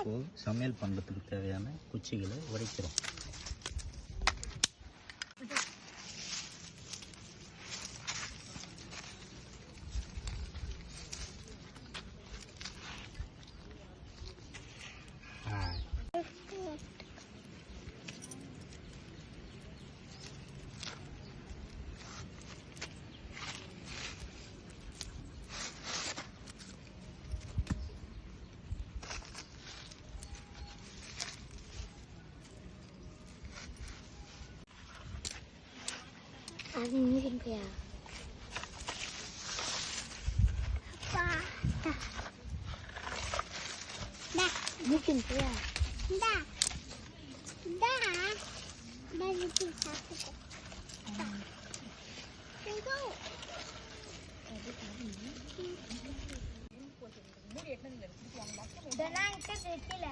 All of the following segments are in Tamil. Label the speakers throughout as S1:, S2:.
S1: இப்போ சமையல் பண்ணுறதுக்கு தேவையான குச்சிகளை உடைக்கிறோம்.
S2: 사진이야. 아빠. 나. 나. 무슨 뭐야? 나. 나.
S3: 나 이렇게 잡고. 그리고.
S1: 너랑 끝을
S3: 찔러.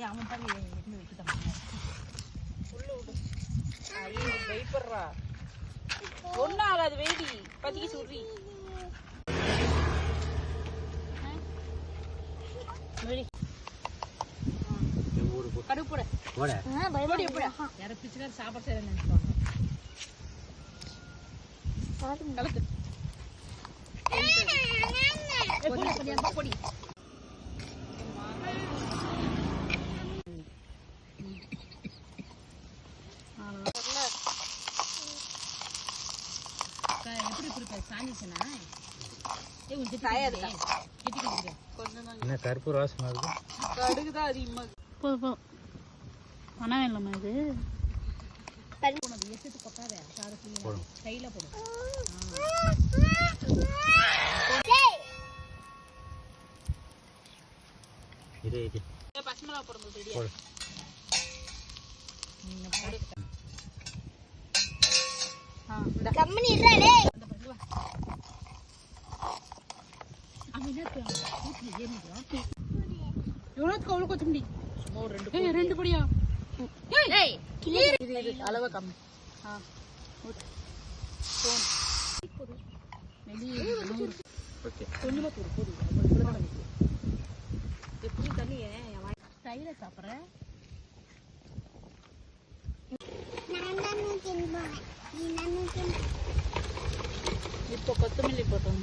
S3: 야, 한번 빨리 해. 너 이거 다 먹어. 올라오고. சாஞ்சிச்சுனா ஏ உன் டயர் கெட்டி கொடுக்குறேன் கொஞ்சம்
S1: என்ன கருப்பு வாசமாக இருக்கு
S3: கடுகு தான் அதிகமாக
S4: போதும் போதும். பணம் இல்லைம்மா இது?
S3: எட்டு கொட்டாத. கையில் போடும்
S1: இது இது
S3: பச்சை மிளகா போடுறது ரெடியா
S1: போடு.
S3: ஆ இந்த
S2: கம்மனி இருறாளே
S3: ஏறிக்கிறான் எவ்வளோத்துக்கு அவ்வளோ கொத்தமல்லி ஏய் ரெண்டு பொடியா? ஏய் அளவை கம்மி. ஆ
S1: ஓகே.
S3: கொஞ்சமாக போதும் எப்படி தண்ணி சாப்பிட்றேன் இப்போ கொத்தமல்லி போட்டோம்.